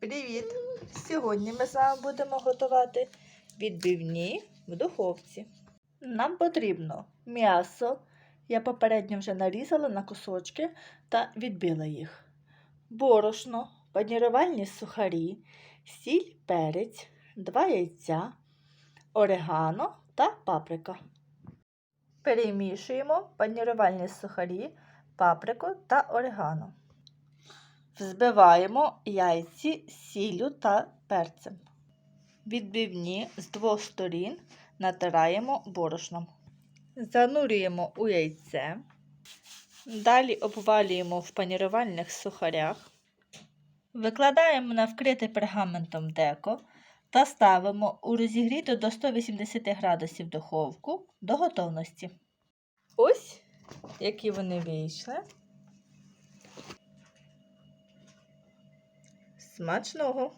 Привіт! Сьогодні ми з вами будемо готувати відбивні в духовці. Нам потрібно м'ясо. Я попередньо вже нарізала на кусочки та відбила їх. Борошно, панірувальні сухарі, сіль, перець, два яйця, орегано та паприка. Перемішуємо панірувальні сухарі, паприку та орегано. Взбиваємо яйці з сіллю та перцем. Відбивні з двох сторін натираємо борошном. Занурюємо у яйце. Далі обвалюємо в панірувальних сухарях. Викладаємо на вкрите пергаментом деко та ставимо у розігріту до 180 градусів духовку до готовності. Ось які вони вийшли. Смачного!